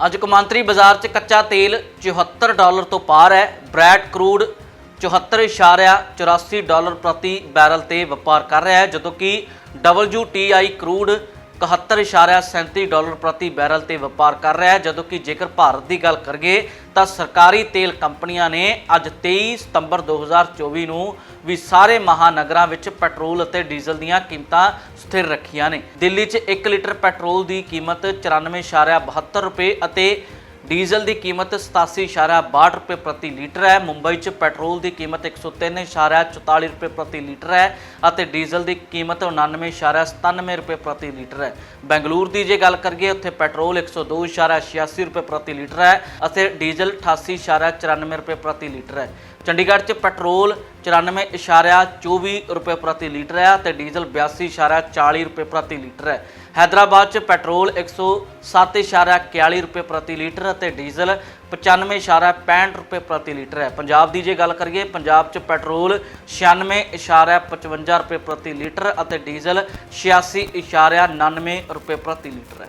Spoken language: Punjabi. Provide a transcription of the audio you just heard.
ਅੱਜ ਕੌਮਾਂਤਰੀ ਬਾਜ਼ਾਰ 'ਚ ਕੱਚਾ ਤੇਲ 74 ਡਾਲਰ ਤੋਂ ਪਾਰ ਹੈ। ਬ੍ਰੈਡ ਕਰੂਡ 74.84 ਡਾਲਰ ਪ੍ਰਤੀ ਬੈਰਲ ਤੇ ਵਪਾਰ ਕਰ ਰਿਹਾ ਹੈ, ਜਦੋਂ ਕਿ WTI ਕਰੂਡ 71.37 ਡਾਲਰ ਪ੍ਰਤੀ ਬੈਰਲ ਤੇ ਵਪਾਰ ਕਰ ਰਿਹਾ ਹੈ। ਜਦੋਂ ਕਿ ਜੇਕਰ ਭਾਰਤ ਦੀ ਗੱਲ ਕਰੀਏ, ਤਾਂ ਸਰਕਾਰੀ ਤੇਲ ਕੰਪਨੀਆਂ ਨੇ ਅੱਜ 23 ਸਤੰਬਰ 2024 ਨੂੰ ਵੀ ਸਾਰੇ ਮਹਾਨਗਰਾਂ ਵਿੱਚ ਪੈਟਰੋਲ ਅਤੇ ਡੀਜ਼ਲ ਦੀਆਂ ਕੀਮਤਾਂ ਸਥਿਰ ਰੱਖੀਆਂ ਨੇ। ਦਿੱਲੀ 'ਚ 1 ਲੀਟਰ ਪੈਟਰੋਲ ਦੀ ਕੀਮਤ 94.72 ਰੁਪਏ ਅਤੇ ਡੀਜ਼ਲ ਦੀ ਕੀਮਤ 87.62 ਰੁਪਏ ਪ੍ਰਤੀ ਲੀਟਰ ਹੈ। ਮੁੰਬਈ 'ਚ ਪੈਟਰੋਲ ਦੀ ਕੀਮਤ 103.44 ਰੁਪਏ ਪ੍ਰਤੀ ਲੀਟਰ ਹੈ ਅਤੇ ਡੀਜ਼ਲ ਦੀ ਕੀਮਤ 99.97 ਰੁਪਏ ਪ੍ਰਤੀ ਲੀਟਰ ਹੈ। ਬੈਂਗਲੁਰੂ ਦੀ ਜੇ ਗੱਲ ਕਰੀਏ, ਉੱਥੇ ਪੈਟਰੋਲ 102.86 ਰੁਪਏ ਪ੍ਰਤੀ ਲੀਟਰ ਹੈ ਅਤੇ ਡੀਜ਼ਲ 88.94 ਰੁਪਏ ਪ੍ਰਤੀ ਲੀਟਰ ਹੈ। ਚੰਡੀਗੜ੍ਹ 'ਚ ਪੈਟਰੋਲ 94.24 ਰੁਪਏ ਪ੍ਰਤੀ ਲੀਟਰ ਹੈ ਤੇ ਡੀਜ਼ਲ 82.40 ਰੁਪਏ ਪ੍ਰਤੀ ਲੀਟਰ ਹੈ। ਹੈਦਰਾਬਾਦ 'ਚ ਪੈਟਰੋਲ 107.41 ਰੁਪਏ ਪ੍ਰਤੀ ਲੀਟਰ ਅਤੇ ਡੀਜ਼ਲ 95.65 ਰੁਪਏ ਪ੍ਰਤੀ ਲੀਟਰ ਹੈ। ਪੰਜਾਬ ਦੀ ਜੇ ਗੱਲ ਕਰੀਏ, ਪੰਜਾਬ 'ਚ ਪੈਟਰੋਲ 96.55 ਰੁਪਏ ਪ੍ਰਤੀ ਲੀਟਰ ਅਤੇ ਡੀਜ਼ਲ 86.99 ਰੁਪਏ ਪ੍ਰਤੀ ਲੀਟਰ ਹੈ।